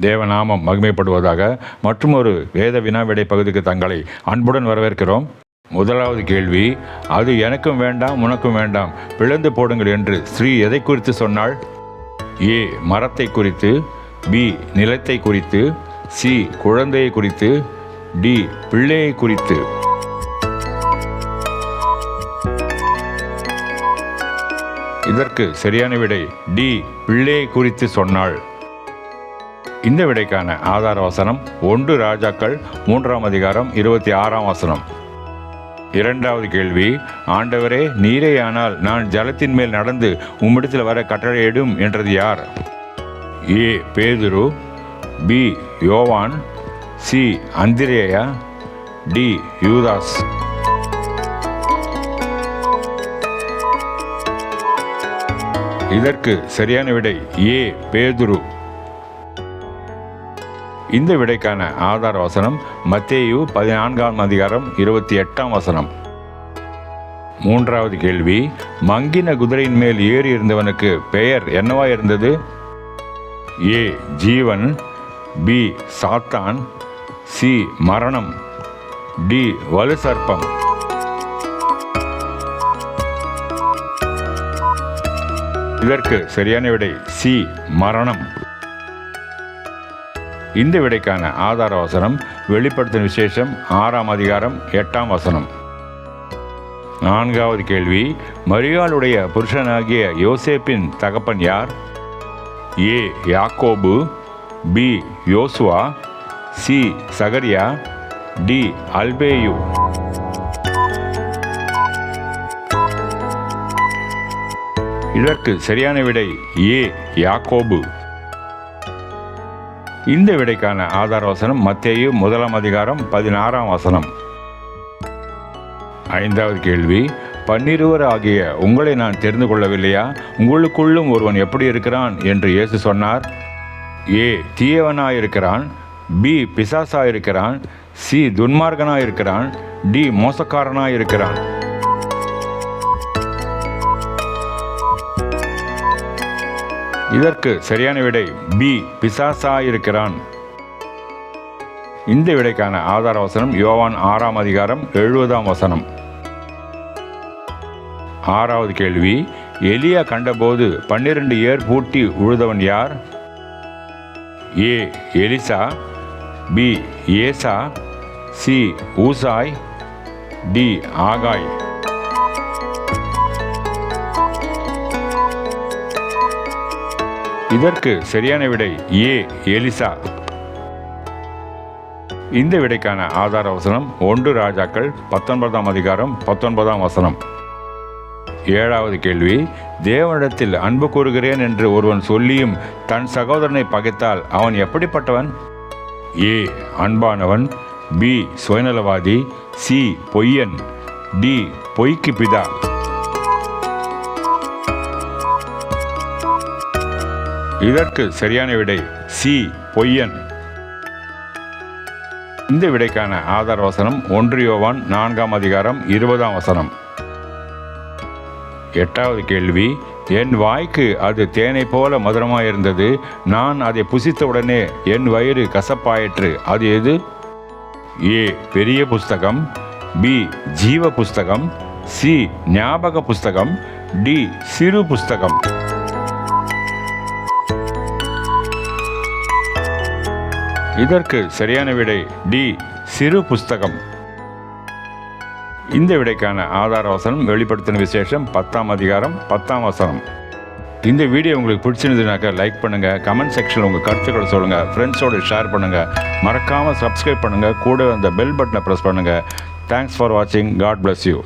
தேவநாமம் மகிமைப்படுவதாக மற்றும் ஒரு வேத வினாவிடை பகுதிக்கு தங்களை அன்புடன் வரவேற்கிறோம். முதலாவது கேள்வி அது எனக்கும் வேண்டாம் உனக்கும் வேண்டாம் பிளந்து போடுங்கள் என்று ஸ்ரீ எதை குறித்து சொன்னாள்? ஏ மரத்தை குறித்து பி நிலத்தை குறித்து சி குழந்தையை குறித்து டி பிள்ளையை குறித்து. இதற்கு சரியான விடை டி பிள்ளையை குறித்து சொன்னாள். இந்த விடைக்கான ஆதார வசனம் ஒன்று ராஜாக்கள் மூன்றாம் அதிகாரம் இருபத்தி ஆறாம் வசனம். இரண்டாவது கேள்வி ஆண்டவரே நீரேயானால் நான் ஜலத்தின் மேல் நடந்து உம்மிடத்தில் வர கட்டளையிடும் என்றது யார்? ஏ பேதுரு பி யோவான் சி அந்திரேயா டி யூதாஸ். இதற்கு சரியான விடை ஏ பேதுரு. இந்த விடைக்கான ஆதார வசனம் மத்தேயு பதினான்காம் அதிகாரம் இருபத்தி எட்டாம் வசனம். மூன்றாவது கேள்வி மங்கின குதிரையின் மேல் ஏறி இருந்தவனுக்கு பெயர் என்னவா இருந்தது? ஏ ஜீவன் பி சாத்தான் சி மரணம் டி வலு சர்ப்பம் இதற்கு சரியான விடை சி மரணம். இந்த விடைக்கான ஆதார வசனம் வெளிப்படுத்தின விசேஷம் ஆறாம் அதிகாரம் எட்டாம் வசனம். நான்காவது கேள்வி மரியாளுடைய புருஷனாகிய யோசேப்பின் தகப்பன் யார்? ஏ யாக்கோபு பி யோசுவா சி சகரியா டி அல்பேயு. இதற்கு சரியான விடை ஏ யாக்கோபு. இந்த விடைக்கான ஆதார வசனம் மத்தேயு முதலாம் அதிகாரம் பதினாறாம் வசனம். ஐந்தாவது கேள்வி பன்னிருவர் ஆகிய உங்களை நான் தெரிந்து கொள்ளவில்லையா? உங்களுக்குள்ளும் ஒருவன் எப்படி இருக்கிறான்? என்று இயேசு சொன்னார். ஏ தீயவனாயிருக்கிறான். பி பிசாசாயிருக்கிறான். சி துன்மார்கனாயிருக்கிறான் டி மோசக்காரனாயிருக்கிறான். இதற்கு சரியான விடை பி பிசாசாயிருக்கிறான். இந்த விடைக்கான ஆதார வசனம் யோவான் ஆறாம் அதிகாரம் எழுபதாம் வசனம். ஆறாவது கேள்வி எலியா கண்டபோது பன்னிரண்டு ஏர் பூட்டி உழுதவன் யார்? ஏ எலிசா பி ஏசா சி ஊசாய் டி ஆகாய். இதற்கு சரியான விடை ஏ எலிசா. இந்த விடைக்கான ஆதார வசனம் ஒன்று ராஜாக்கள் பத்தொன்பதாம் அதிகாரம் பத்தொன்பதாம் வசனம். ஏழாவது கேள்வி தேவனிடத்தில் அன்பு கூறுகிறேன் என்று ஒருவன் சொல்லியும் தன் சகோதரனை பகைத்தால் அவன் எப்படிப்பட்டவன்? ஏ அன்பானவன். பி சுயநலவாதி. சி பொய்யன். டி பொய்க்கு பிதா. இதற்கு சரியான விடை சி பொய்யன். இந்த விடைக்கான ஆதார வசனம் ஒன்றியோவான் நான்காம் அதிகாரம் இருபதாம் வசனம். எட்டாவது கேள்வி என் வாய்க்கு அது தேனை போல மதுரமாயிருந்தது நான் அதை புசித்தவுடனே என் வயிறு கசப்பாயிற்று அது எது? ஏ பெரிய புஸ்தகம் பி ஜீவ புஸ்தகம் சி ஞாபக புஸ்தகம் டி சிறு புஸ்தகம். இதற்கு சரியான விடை டி சிறு புஸ்தகம். இந்த விடைக்கான ஆதார வசனம் வெளிப்படுத்தின விசேஷம் பத்தாம் அதிகாரம் பத்தாம் வசனம். இந்த வீடியோ உங்களுக்கு பிடிச்சிருந்ததுனாக்கா லைக் பண்ணுங்கள் கமெண்ட் செக்ஷனில் உங்கள் கருத்துக்களை சொல்லுங்கள் ஃப்ரெண்ட்ஸோடு ஷேர் பண்ணுங்கள் மறக்காமல் சப்ஸ்கிரைப் பண்ணுங்கள் கூட அந்த பெல் பட்டனை ப்ரெஸ் பண்ணுங்கள் தேங்க்ஸ் ஃபார் வாட்சிங் காட் பிளஸ் யூ